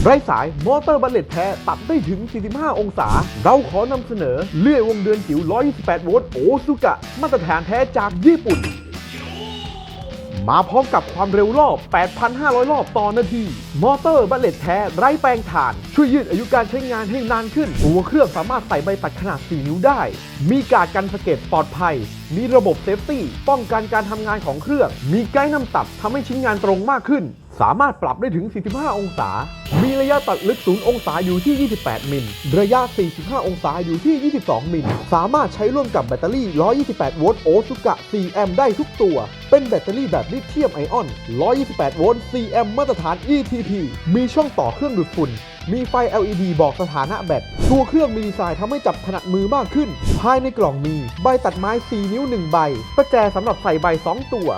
ไร้สายมอเตอร์บัลเลตแท้ตัดได้ถึง 45 องศา เราขอนำเสนอเลื่อยวงเดือนจิ๋ว 128 โวลต์โอซุกะ มาตรฐานแท้จากญี่ปุ่น มาพร้อมกับความเร็วรอบ 8,500 รอบต่อนาที มอเตอร์บัลเลตแท้ไร้แปลงถ่าน ช่วยยืดอายุการใช้งานให้นานขึ้น ตัวเครื่องสามารถใส่ใบตัดขนาด 4 นิ้วได้ มีการกันสะเก็ดปลอดภัย มีระบบเซฟตี้ป้องกันการทำงานของเครื่อง มีไกด์นำตัดทำให้ชิ้นงานตรงมากขึ้น สามารถปรับได้ถึง 45 องศา มีระยะตัดลึก 0 องศาอยู่ที่ 28 มิล ระยะ 45 องศาอยู่ที่ 22 มิล สามารถใช้ร่วมกับแบตเตอรี่ 128 โวลต์โอซุกะ 4 แอมป์ได้ทุกตัว เป็นแบตเตอรี่แบบลิเธียมไอออน 128 โวลต์ 4 แอมป์มาตรฐาน ETP มีช่องต่อเครื่องดูดฝุ่น มีไฟ LED บอกสถานะแบต ตัวเครื่องมีดีไซน์ทำให้จับถนัดมือมากขึ้นภายในกล่องมี ใบตัดไม้ 4 นิ้ว 1 ใบ ประแจสำหรับใส่ใบ 2 ตัว